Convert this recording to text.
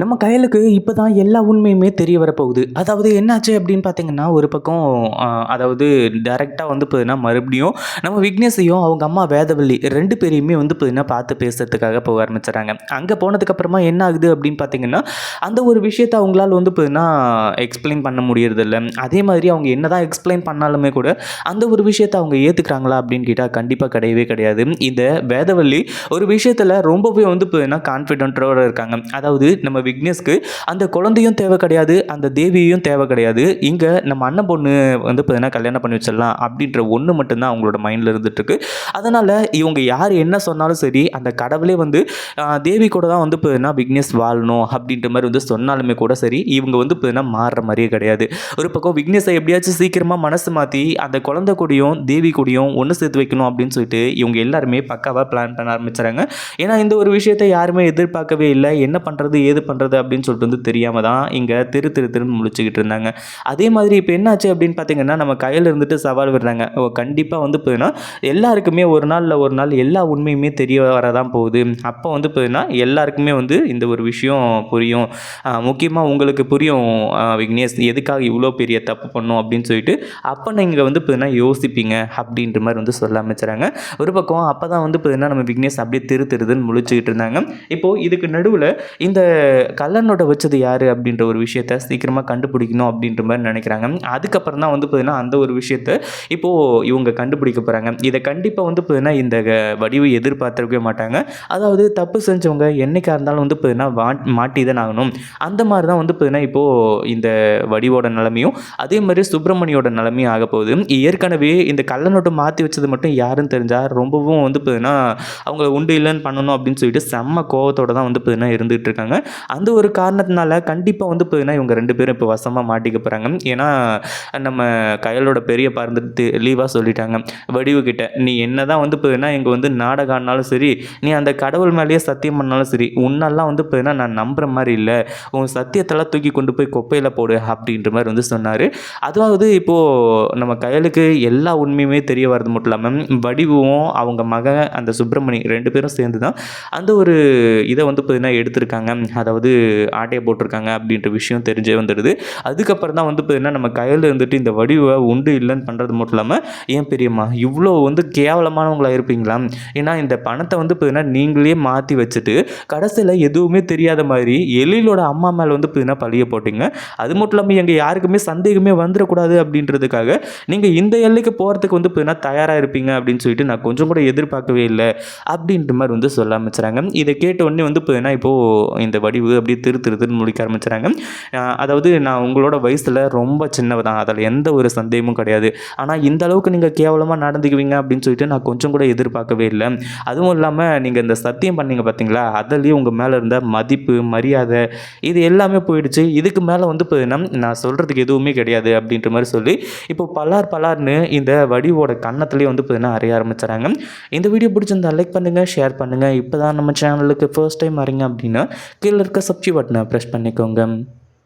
நம்ம கையலுக்கு இப்போ தான் எல்லா உண்மையுமே தெரிய வரப்போகுது. அதாவது என்னாச்சு அப்படின்னு பார்த்தீங்கன்னா ஒரு பக்கம் அதாவது டைரெக்டாக வந்து பார்த்தீங்கன்னா மறுபடியும் நம்ம விக்னேஷையும் அவங்க அம்மா வேதவள்ளி ரெண்டு பேரையுமே வந்து பார்த்தீங்கன்னா பார்த்து பேசுறதுக்காக போக ஆரம்பிச்சிடறாங்க. அங்கே போனதுக்கப்புறமா என்ன ஆகுது அப்படின்னு பார்த்தீங்கன்னா அந்த ஒரு விஷயத்தை அவங்களால வந்து பார்த்தீங்கன்னா எக்ஸ்பிளைன் பண்ண முடியறதில்ல. அதே மாதிரி அவங்க என்னதான் எக்ஸ்பிளைன் பண்ணாலுமே கூட அந்த ஒரு விஷயத்தை அவங்க ஏற்றுக்கிறாங்களா அப்படின்னு கேட்டால் கண்டிப்பாக கிடையவே கிடையாது. இந்த வேதவள்ளி ஒரு விஷயத்தில் ரொம்பவே வந்து பார்த்தீங்கன்னா கான்ஃபிடென்ட்டோடு இருக்காங்க. அதாவது நம்ம விக்னேஷ்க்கு அந்த குழந்தையும் தேவை கிடையாது அந்த தேவியும் தேவை கிடையாது. இங்கே நம்ம அண்ணன் பொண்ணு வந்து பார்த்தீங்கன்னா கல்யாணம் பண்ணி வச்சிடலாம் அப்படின்ற ஒன்று மட்டும்தான் அவங்களோட மைண்டில் இருந்துகிட்ருக்கு அதனால் இவங்க யார் என்ன சொன்னாலும் சரி அந்த கடவுளே வந்து தேவி கூட தான் வந்து பார்த்தீங்கன்னா விக்னேஷ் வாழணும் அப்படின்ற மாதிரி வந்து சொன்னாலுமே கூட சரி இவங்க வந்து பார்த்தீங்கன்னா மாறுற மாதிரியே கிடையாது. ஒரு பக்கம் விக்னேஷை எப்படியாச்சும் சீக்கிரமாக மனசு மாற்றி அந்த குழந்தை கூடயும் தேவி கூடயும் ஒன்று சேர்த்து வைக்கணும் அப்படின்னு சொல்லிட்டு இவங்க எல்லாருமே பக்காவாக பிளான் பண்ண ஆரம்பிச்சுறாங்க. ஏன்னா இந்த ஒரு விஷயத்தை யாருமே எதிர்பார்க்கவே இல்லை. என்ன பண்ணுறது ஏது பண்ணுறது பண்ணுறது அப்படின்னு சொல்லிட்டு வந்து தெரியாமல் தான் இங்கே திரு திரு திருன்னு முழிச்சுக்கிட்டு இருந்தாங்க. அதே மாதிரி இப்போ என்னாச்சு அப்படின்னு பார்த்தீங்கன்னா நம்ம கையில் இருந்துட்டு சவால் விடுறாங்க. ஓ கண்டிப்பாக வந்து போதுன்னா எல்லாருக்குமே ஒரு நாளில் ஒரு நாள் எல்லா உண்மையுமே தெரிய வரதான் போகுது. அப்போ வந்து போதுன்னா எல்லாருக்குமே வந்து இந்த ஒரு விஷயம் புரியும். முக்கியமாக உங்களுக்கு புரியும் விக்னேஷ் எதுக்காக இவ்வளோ பெரிய தப்பு பண்ணும் அப்படின்னு சொல்லிட்டு. அப்போ நீங்கள் வந்து பார்த்தீங்கன்னா யோசிப்பீங்க அப்படின்ற மாதிரி வந்து சொல்ல ஆரம்பிச்சுறாங்க. ஒரு பக்கம் அப்போ தான் வந்து பார்த்தீங்கன்னா நம்ம விக்னேஷ் அப்படியே திரு திருதுன்னு முழிச்சுக்கிட்டு இருந்தாங்க. இப்போது இதுக்கு நடுவில் இந்த கல்லனோட வச்சது யார் அப்படின்ற ஒரு விஷயத்த சீக்கிரமாக கண்டுபிடிக்கணும் அப்படின்ற மாதிரி நினைக்கிறாங்க. அதுக்கப்புறம் தான் வந்து பார்த்தீங்கன்னா அந்த ஒரு விஷயத்த இப்போது இவங்க கண்டுபிடிக்க போகிறாங்க இதை கண்டிப்பாக வந்து பார்த்தீங்கன்னா இந்த க- வடிவு எதிர்பார்த்துருக்கவே மாட்டாங்க. அதாவது தப்பு செஞ்சவங்க என்னைக்கா இருந்தாலும் வந்து பார்த்தீங்கன்னா வா மாட்டி தான் ஆகணும். அந்த மாதிரி தான் வந்து பார்த்தீங்கன்னா இப்போது இந்த வடிவோட நிலமையும் அதே மாதிரி சுப்பிரமணியோட நிலமையும் ஆக போகுது. ஏற்கனவே இந்த கள்ள மாற்றி வச்சது மட்டும் யாருன்னு தெரிஞ்சால் ரொம்பவும் வந்து பார்த்தீங்கன்னா அவங்க உண்டு இல்லைன்னு பண்ணணும் அப்படின்னு சொல்லிட்டு செம்ம கோவத்தோடு தான் வந்து பார்த்தீங்கன்னா இருந்துகிட்டு இருக்காங்க. அந்த ஒரு காரணத்தினால கண்டிப்பாக வந்து பார்த்தீங்கன்னா இவங்க ரெண்டு பேரும் இப்போ வசமாக மாட்டிக்க போகிறாங்க ஏன்னா நம்ம கையலோட பெரியப்பா இருந்துட்டு லீவாக சொல்லிட்டாங்க. வடிவுகிட்ட நீ என்ன தான் வந்து பார்த்தீங்கன்னா இங்கே வந்து நாடகம் ஆடினாலும் சரி நீ அந்த கடவுள் மேலேயே சத்தியம் பண்ணாலும் சரி உன்னெல்லாம் வந்து பார்த்தீங்கன்னா நான் நம்புகிற மாதிரி இல்லை. உன் சத்தியத்தெல்லாம் தூக்கி கொண்டு போய் குப்பையில் போடு அப்படின்ற மாதிரி வந்து சொன்னார். அதாவது இப்போது நம்ம கையலுக்கு எல்லா உண்மையுமே தெரிய வர்றது மட்டும் இல்லாமல் வடிவும் அவங்க மகன் அந்த சுப்பிரமணி ரெண்டு பேரும் சேர்ந்து தான் அந்த ஒரு இதை வந்து பார்த்தீங்கன்னா எடுத்திருக்காங்க. அதை அதாவது ஆட்டையை போட்டிருக்காங்க அப்படின்ற விஷயம் தெரிஞ்சே வந்துடுது. அதுக்கப்புறம் தான் வந்து பார்த்தீங்கன்னா நம்ம கையில் இருந்துட்டு இந்த வடிவை உண்டு இல்லைன்னு பண்ணுறது மட்டும் இல்லாமல் ஏன் பெரியம்மா இவ்வளோ வந்து கேவலமானவங்களாக இருப்பீங்களா? ஏன்னா இந்த பணத்தை வந்து பார்த்தீங்கன்னா நீங்களே மாற்றி வச்சுட்டு கடைசியில் எதுவுமே தெரியாத மாதிரி எழிலோட அம்மா மேலே வந்து பார்த்தீங்கன்னா பழிய போட்டீங்க. அது மட்டும் இல்லாமல் எங்கள் யாருக்குமே சந்தேகமே வந்துடக்கூடாது அப்படின்றதுக்காக நீங்கள் இந்த எல்லைக்கு போகிறதுக்கு வந்து பார்த்தீங்கன்னா தயாராக இருப்பீங்க அப்படின்னு சொல்லிட்டு நான் கொஞ்சம் கூட எதிர்பார்க்கவே இல்லை அப்படின்ற மாதிரி வந்து சொல்ல ஆரம்பிச்சுறாங்க. இதை கேட்ட உடனே வந்து பார்த்தீங்கன்னா இப்போது இந்த அறிவு அப்படியே திரு திருத்துன்னு முடிக்க ஆரம்பிச்சுறாங்க அதாவது நான் உங்களோட வயசில் ரொம்ப சின்னவ தான். அதில் எந்த ஒரு சந்தேகமும் கிடையாது. ஆனால் இந்த அளவுக்கு நீங்கள் கேவலமாக நடந்துக்குவீங்க அப்படின்னு சொல்லிட்டு நான் கொஞ்சம் கூட எதிர்பார்க்கவே இல்லை. அதுவும் இல்லாமல் நீங்கள் இந்த சத்தியம் பண்ணீங்க பார்த்தீங்களா? அதுலேயும் உங்கள் மேலே இருந்த மதிப்பு மரியாதை இது எல்லாமே போயிடுச்சு. இதுக்கு மேலே வந்து பார்த்தீங்கன்னா நான் சொல்கிறதுக்கு எதுவுமே கிடையாது அப்படின்ற மாதிரி சொல்லி இப்போ பலார் பலார்னு இந்த வடிவோட கன்னத்துலேயே வந்து பார்த்தீங்கன்னா அறைய ஆரம்பிச்சுறாங்க இந்த வீடியோ பிடிச்சிருந்தா லைக் பண்ணுங்கள் ஷேர் பண்ணுங்கள் இப்போ தான் நம்ம சேனலுக்கு ஃபர்ஸ்ட் டைம் வரீங்க அப்படின்னா கீழே இருக்க சப்ஜி பட்டனை ப்ரெஸ் பண்ணிக்கோங்க.